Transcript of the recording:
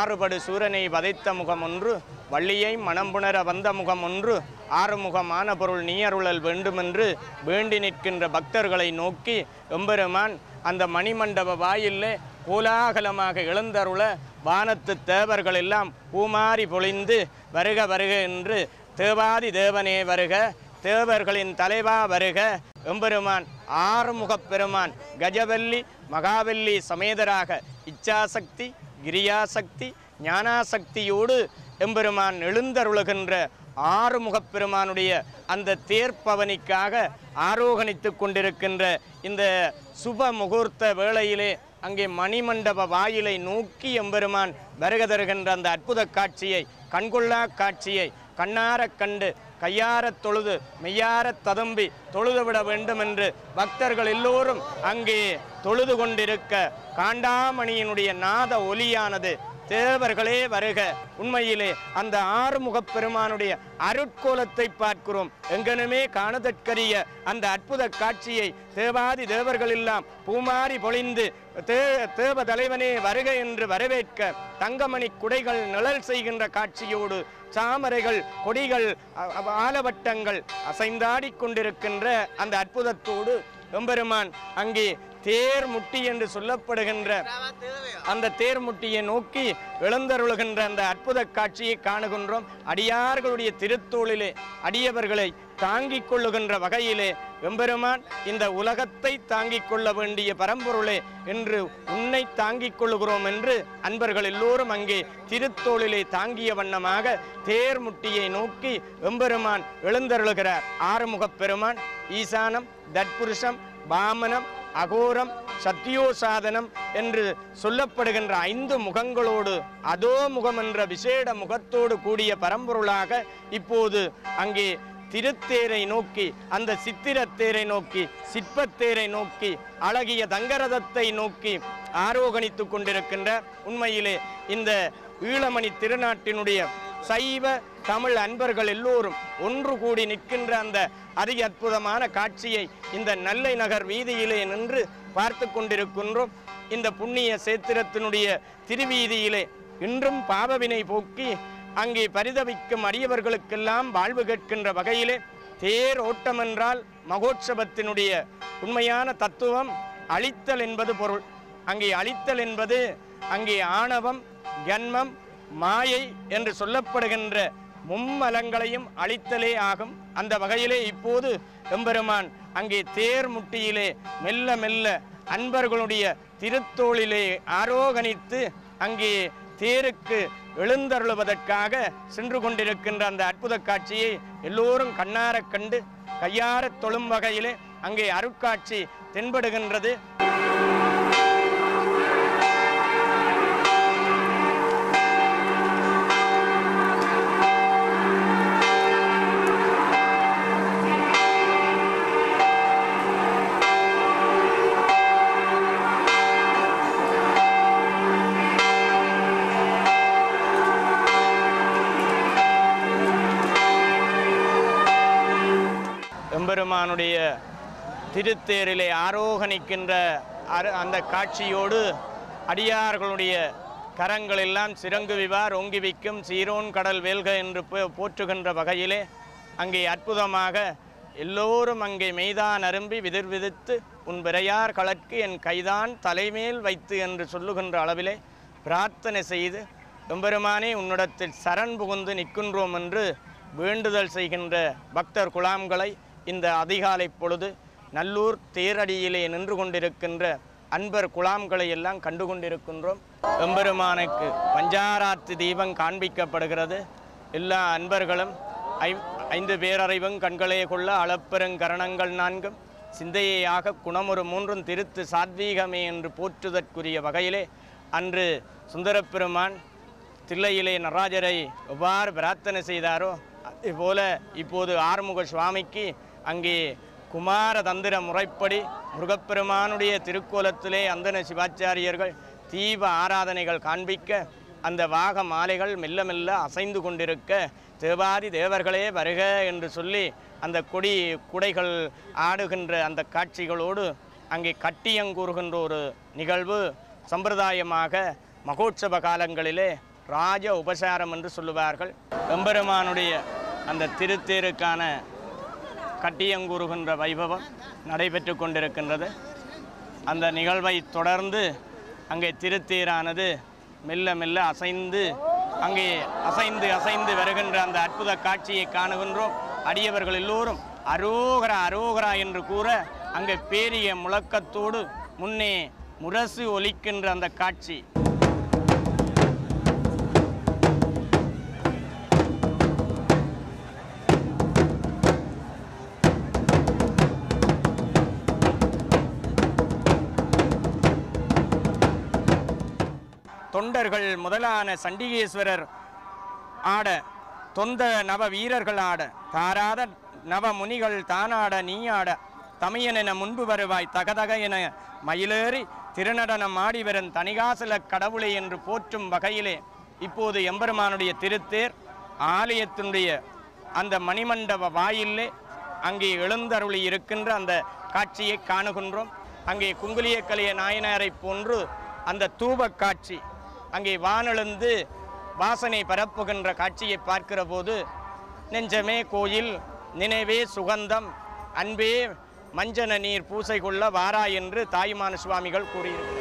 மாறுபடு சூரனை வதைத்த முகம் ஒன்று வள்ளியை மனம்புணர வந்த முகம் ஒன்று ஆறுமுகமான பொருள் நீயருளல் வேண்டுமென்று வேண்டி நிற்கின்ற பக்தர்களை நோக்கி எம்பெருமான் அந்த மணிமண்டப வாயிலே கோலாகலமாக எழுந்தருள வானத்து தேவர்கள் எல்லாம் பூமாரி பொழிந்து வருக வருக என்று தேவாதி தேவனே வருக தேவர்களின் தலைவா வருக. எம்பெருமான் ஆறுமுகப் பெருமான் கஜவல்லி மகாவல்லி சமேதராக இச்சாசக்தி கிரியாசக்தி ஞானாசக்தியோடு எம்பெருமான் எழுந்தருளுகின்ற ஆறுமுகப் பெருமானுடைய அந்த தேர்ப்பவனிக்காக ஆரோகணித்து கொண்டிருக்கின்ற இந்த சுப முகூர்த்த வேளையிலே அங்கே மணிமண்டப வாயிலை நோக்கி எம்பெருமான் வருக தருகின்ற அந்த அற்புத காட்சியை கண்கொள்ளா காட்சியை கண்ணாரக் கண்டு கையாரத் தொழுது மெய்யாரத் ததும்பி தொழுது விட வேண்டும் என்று பக்தர்கள் எல்லோரும் அங்கே தொழுது கொண்டிருக்க காண்டாமணியினுடைய நாத ஒலியானது தேவர்களே வருக. உண்மையிலே அந்த ஆறுமுகப் பெருமானுடைய அருட்கோலத்தை பார்க்கிறோம். எங்கனுமே காணதற்கரிய அந்த அற்புத காட்சியை தேவாதி தேவர்கள் எல்லாம் பூமாரி பொழிந்து தே தேவ தலைவனே வருக என்று வரவேற்க தங்கமணி குடைகள் நிழல் செய்கின்ற காட்சியோடு சாமரைகள் கொடிகள் ஆலவட்டங்கள் அசைந்தாடி கொண்டிருக்கின்ற அந்த அற்புதத்தோடு எம்பெருமான் அங்கே தேர் முட்டி என்று சொல்லப்படுகின்ற அந்த தேர் முட்டியை நோக்கி எழுந்தருளுகின்ற அந்த அற்புத காட்சியை காணுகின்றோம். அடியார்களுடைய திருத்தோளிலே அடியவர்களை தாங்கிக் கொள்ளுகின்ற வகையிலே எம்பெருமான் இந்த உலகத்தை தாங்கிக் கொள்ள வேண்டிய பரம்பொருளே என்று உன்னை தாங்கிக் கொள்ளுகிறோம் என்று அன்பர்கள் எல்லோரும் அங்கே திருத்தோளிலே தாங்கிய வண்ணமாக தேர் முட்டியை நோக்கி எம்பெருமான் எழுந்தருளுகிறார். ஆறுமுகப் பெருமான் ஈசானம் தட்புருஷம் பாமனம் அகோரம் சத்தியோசாதனம் என்று சொல்லப்படுகின்ற ஐந்து முகங்களோடு அதோ முகம் என்ற விசேட முகத்தோடு கூடிய பரம்பொருளாக இப்போது அங்கே திருத்தேரை நோக்கி அந்த சித்திரத்தேரை நோக்கி சிற்பத்தேரை நோக்கி அழகிய தங்கரதத்தை நோக்கி ஆரோகணித்து கொண்டிருக்கின்ற உண்மையிலே இந்த ஈழமணி திருநாட்டினுடைய சைவ தமிழ் அன்பர்கள் எல்லோரும் ஒன்று கூடி நிற்கின்ற அந்த அதி அற்புதமான காட்சியை இந்த நல்லை நகர் வீதியிலே நின்று பார்த்து கொண்டிருக்கின்றோம். இந்த புண்ணிய சேத்திரத்தினுடைய திருவீதியிலே இன்றும் பாவவினை போக்கி அங்கே பரிதவிக்கும் அடியவர்களுக்கெல்லாம் வாழ்வு கேட்கின்ற வகையிலே தேர் ஓட்டம் என்றால் மகோற்சவத்தினுடைய உண்மையான தத்துவம் அழித்தல் என்பது பொருள். அங்கே அழித்தல் என்பது அங்கே ஆணவம் கன்மம் மாயை என்று சொல்லப்படுகின்ற மும்மலங்களையும் அழித்தலே ஆகும். அந்த வகையிலே இப்போது எம்பெருமான் அங்கே தேர் முட்டியிலே மெல்ல மெல்ல அன்பர்களுடைய திருத்தோளிலே ஆரோகணித்து அங்கே தேருக்கு எழுந்தருளுவதற்காக சென்று கொண்டிருக்கின்ற அந்த அற்புத காட்சியை எல்லோரும் கண்ணாரக் கண்டு கையாரத் தொழும் வகையிலே அங்கே அருட்காட்சி தென்படுகின்றது. பெருமானுடைய திருத்தேரிலே ஆரோகணிக்கின்ற அரு- அந்த காட்சியோடு அடியார்களுடைய கரங்களெல்லாம் சிறங்குவிவார் ஒங்கி வைக்கும் சீரோன் கடல் வேல்க என்று போ- போற்றுகின்ற வகையிலே அங்கே அற்புதமாக எல்லோரும் அங்கே மெய்தான் அரும்பி விதிர் விதித்து உன் விரையார் களற்கு என் கைதான் தலைமேல் வைத்து என்று சொல்லுகின்ற அளவிலே பிரார்த்தனை செய்து எம்பெருமானே உன்னிடத்தில் சரண் புகுந்து நிற்கின்றோம் என்று வேண்டுதல் செய்கின்ற பக்தர் குழாம்களை இந்த அதிகாலை பொழுது நல்லூர் தேரடியிலே நின்று கொண்டிருக்கின்ற அன்பர் குலாம்களை எல்லாம் கண்டு கொண்டிருக்கின்றோம். எம்பெருமானுக்கு பஞ்சாராத்து தீபம் காண்பிக்கப்படுகிறது. எல்லா அன்பர்களும் ஐ ஐந்து பேரறிவும் கண்களே கொள்ள அளப்பெருங்கரணங்கள் நான்கும். சிந்தையாக குணமொரு மூன்றும் திருத்து சாத்வீகமே என்று போற்றுதற்குரிய வகையிலே அன்று சுந்தரப்பெருமான் தில்லையிலே நடராஜரை எவ்வாறு பிரார்த்தனை செய்தாரோ அதுபோல இப்போது ஆறுமுக சுவாமிக்கு அங்கே குமார தந்திர முறைப்படி முருகப்பெருமானுடைய திருக்கோலத்திலே அந்தன சிவாச்சாரியர்கள் தீப ஆராதனைகள் காண்பிக்க அந்த வாக மாலைகள் மெல்ல மெல்ல அசைந்து கொண்டிருக்க தேவாதி தேவர்களே வருக என்று சொல்லி அந்த கொடி குடைகள் ஆடுகின்ற அந்த காட்சிகளோடு அங்கே கட்டியங்கூறுகின்ற ஒரு நிகழ்வு சம்பிரதாயமாக மகோற்சவ காலங்களிலே ராஜ உபசாரம் என்று சொல்லுவார்கள். எம்பெருமானுடைய அந்த திருத்தேருக்கான கட்டியங்கூறுகின்ற வைபவம் நடைபெற்று கொண்டிருக்கின்றது அந்த நிகழ்வை தொடர்ந்து அங்கே திருத்தேரானது மெல்ல மெல்ல அசைந்து அங்கே அசைந்து அசைந்து வருகின்ற அந்த அற்புத காட்சியை காணுகின்றோம். அடியவர்கள் எல்லோரும் அரோகரா அரோகரா என்று கூற அங்கே பேரிய முழக்கத்தோடு முன்னே முரசு ஒலிக்கின்ற அந்த காட்சி. தொண்டர்கள் முதலான சண்டிகேஸ்வரர் ஆட தொந்த நவ வீரர்கள் ஆட தாராத நவ முனிகள் தானாட நீயாட தமையனென முன்பு வருவாய் தகதக என மயிலேறி திருநடனம் ஆடி தனிகாசல கடவுளை என்று போற்றும் வகையிலே இப்போது எம்பெருமானுடைய திருத்தேர் ஆலயத்தினுடைய அந்த மணிமண்டப வாயிலே அங்கே எழுந்தருளி இருக்கின்ற அந்த காட்சியை காணுகின்றோம். அங்கே குங்குலியக்கலைய நாயனாரை போன்று அந்த தூபக் காட்சி அங்கே வானெழுந்து வாசனை பரப்புகின்ற காட்சியை பார்க்கிற போது நெஞ்சமே கோயில் நினைவே சுகந்தம் அன்பே மஞ்சன நீர் பூசை கொள்ள வாரா என்று தாயுமான சுவாமிகள் கூறியிருக்கிறார்